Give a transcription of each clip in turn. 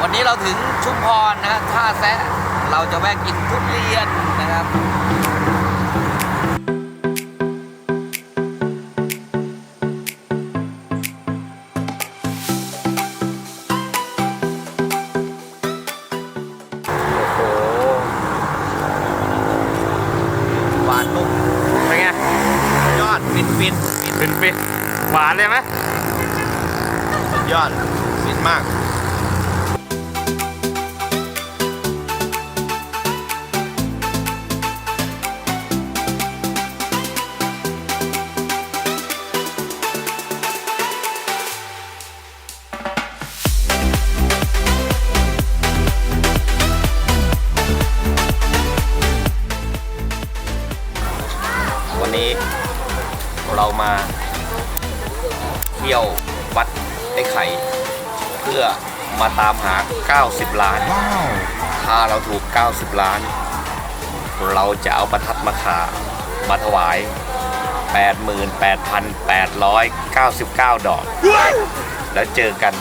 วันนี้เราถึงชุมพรนะฮะท่าแซะเราจะแวะกินทุเรียนนะครับโอ้โหหวานนุ่มเป็นไงยอดฟินฟินเป็นฟินหวานเลยไหมยอดฟินมาก นนี้เรามาเที่ยววัดไอ้ไข่ เพื่อมาตามหา 90 ล้าน ถ้าเราถูก 90 ล้าน เราจะเอาประทัดมาขามาถวาย 88,899 ดอก แล้วเจอกัน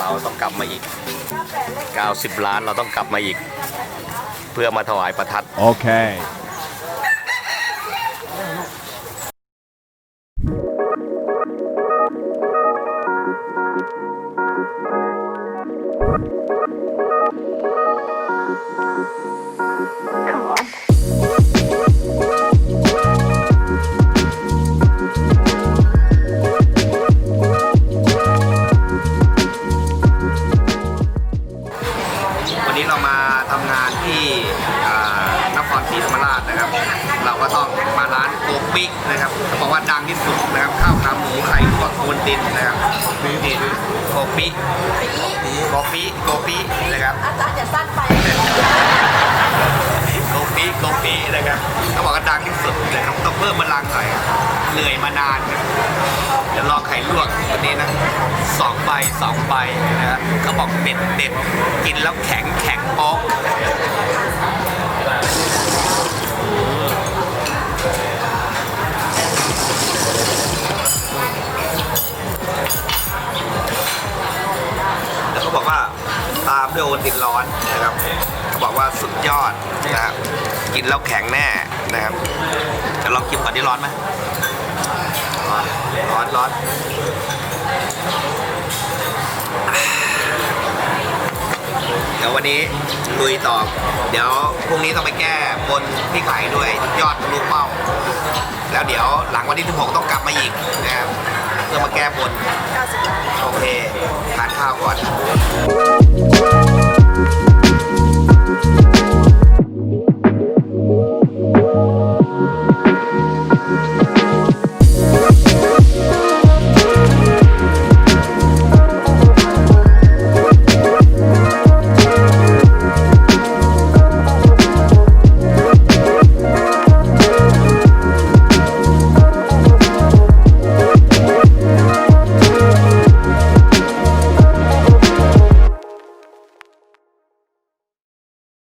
เราต้องกลับมาอีก 90 ล้านเราต้องกลับมาอีก เพื่อมาถวายประทัด Okay. วัน ราชนะครับ เราก็ต้องมาร้านโกปิกนะครับเขาบอกว่าดังที่สุดนะครับ ข้าวขาหมูไข่ลวกบนดินนะครับนี่โกปิโกปิโกปินะครับอาจารย์อย่าสั้นไปโกปิโกปินะครับเขาบอกว่าดังที่สุดนะครับต้องเพิ่มพลังหน่อยเหนื่อยมานานครับเดี๋ยวรอไข่ลวกวันนี้นะสองใบสองใบนะครับเขาบอกเด็ดเด็ดกินแล้วแข็งแข็งป๊กแล้วก็ ด้วยโอตินร้อนนะครับเขาบอกว่าสุดยอดนะครับกินแล้วแข็งแน่นะครับจะลองกินก่อนที่ร้อนไหมร้อนร้อนเดี๋ยววันนี้ลุยต่อ เดี๋ยวพรุ่งนี้ต้องไปแก้บนพี่ไข่ด้วยยอดทะลุเป้า แล้วเดี๋ยวหลังวันที่16ต้องกลับมาอีกนะครับเพื่อมาแก้บนโอเคทานข้าวก่อน